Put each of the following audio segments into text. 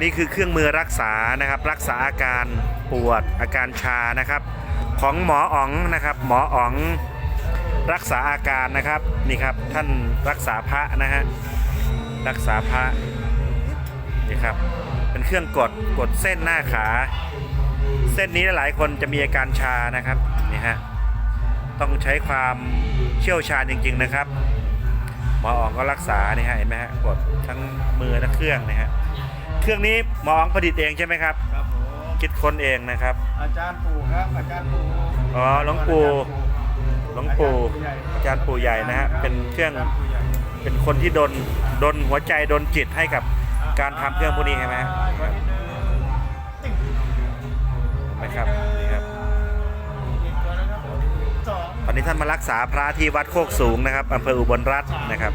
นี่คือเครื่องมือรักษานะครับ รักษาอาการปวดอาการชานะครับ ของหมออ๋องนะครับ หมออ๋องรักษาอาการนะครับนี่ครับท่านรักษาพระนะฮะรักษาพระนี่ครับเป็นเครื่องกดกดเส้นหน้าขา เส้นนี้หลายคนจะมีอาการชานะครับนี่ฮะต้องใช้ความเชี่ยวชาญจริง ๆนะครับหมออ๋องก็รักษานี่ฮะเห็นไหมฮะกดทั้งมือและเครื่องนะฮะ เครื่องนี้หมออ๋องผลิตเองใช่ไหมครับ ครับผมคิดค้นเองนะครับ อาจารย์ปู่ครับอาจารย์ปู่อ๋อหลวงปู่ หลวงปู่อาจารย์ปู่ใหญ่นะฮะเป็นเครื่องาจาย์ปู่ใหญ่เป็นคนที่ดนดนหัวใจดนจิตให้กับการทำเครื่องพวกนี้ใช่ไหมฮะขอนิดนึงติ๊งเห็นไหมครับนี่ครับ อีกตัวนะครับผมสอง ตอนนี้ท่านมารักษาพระที่วัดโคกสูงนะครับอำเภออุบลรัตน์นะครับ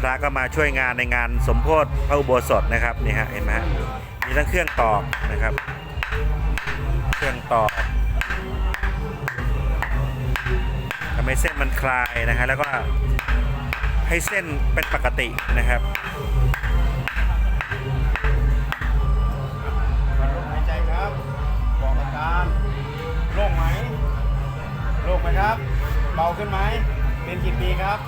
พระก็มาช่วยงานในงานสมโพธิพระอุโบสถนะครับนี่ฮะเห็นไหมฮะมีทั้งเครื่องตอกนะครับ เครื่องตอกทำให้เส้นมันคลายนะฮะแล้วก็ให้เส้นเป็นปกตินะครับลมหายใจครับบอกอาการโล่งไหมโล่งไหมครับ เบาขึ้นไหม เป็นกี่ปีครับ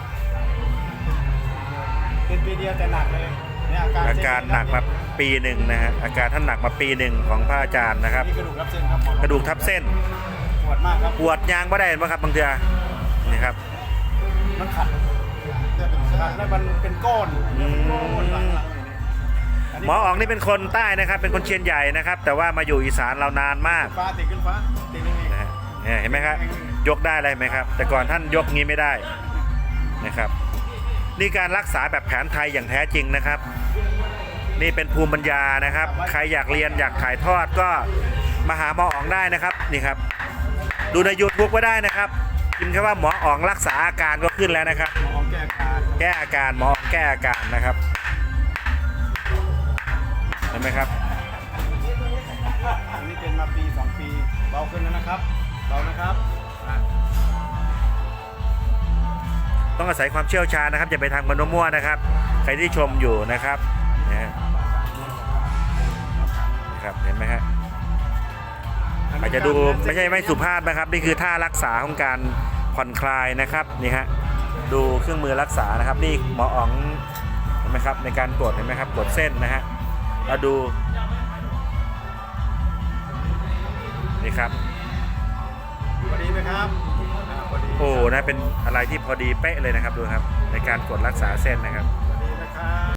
เป็นปีเดียวแต่หนักเลยเนี่ยอาการอาการหนักมาปีหนึ่งนะฮะอาการท่านหนักมาปีหนึ่งของพระอาจารย์นะครับ นี่กระดูกรับเส้นครับหมอกระดูกทับเส้นปวดมากครับปวดยางไม่ได้ไหมครับบางเทือนี่ครับ มันขัดขัดแล้วมันเป็นก้อนอืมก้อนหลังๆอย่างนี้อันหนี้มออ๋องนี่เป็นคนใต้นะครับ เป็นคนเชียนใหญ่นะครับ แต่ว่ามาอยู่อีสานเรานานมากฟ้าติดขึ้นฟ้าติดนี่นะฮะเนี่ยเห็นไหมครับยกได้เลยไหมครับ แต่ก่อนท่านยกงี้ไม่ได้นะครับ นี่การรักษาแบบแผนไทยอย่างแท้จริงนะครับ นี่เป็นภูมิปัญญานะครับ ใครอยากเรียนอยากถ่ายทอดก็มาหาหมออ๋องได้นะครับนี่ครับ ดูใน YouTube ก็ได้นะครับพิมพ์แค่ว่าหมออ๋องรักษาอาการก็ขึ้นแล้วนะครับ หมอแก้อาการแก้อาการหมอแก้อาการนะครับเห็นไหมครับ อันนี้เป็นมาปีสองปีเบาขึ้นแล้วนะครับเบานะครับอะ ต้องอาศัยความเชี่ยวชาญนะครับอย่าไปทางมโนมั่วนะครับ ใครที่ชมอยู่นะครับนะครับเห็นไหมฮะอาจจะดูไม่ใช่ไม่สุภาพนะครับ นี่คือท่ารักษาของการผ่อนคลายนะครับนี่ฮะดูเครื่องมือรักษานะครับ นี่หมออ๋องเห็นไหมครับในการกดเห็นไหมครับกดเส้นนะฮะแล้วดูนี่ครับพอดีไหมครับ โอ้นะเป็นอะไรที่พอดีเป๊ะเลยนะครับดูครับ ในการกดรักษาเส้นนะครับพอดีนะครับ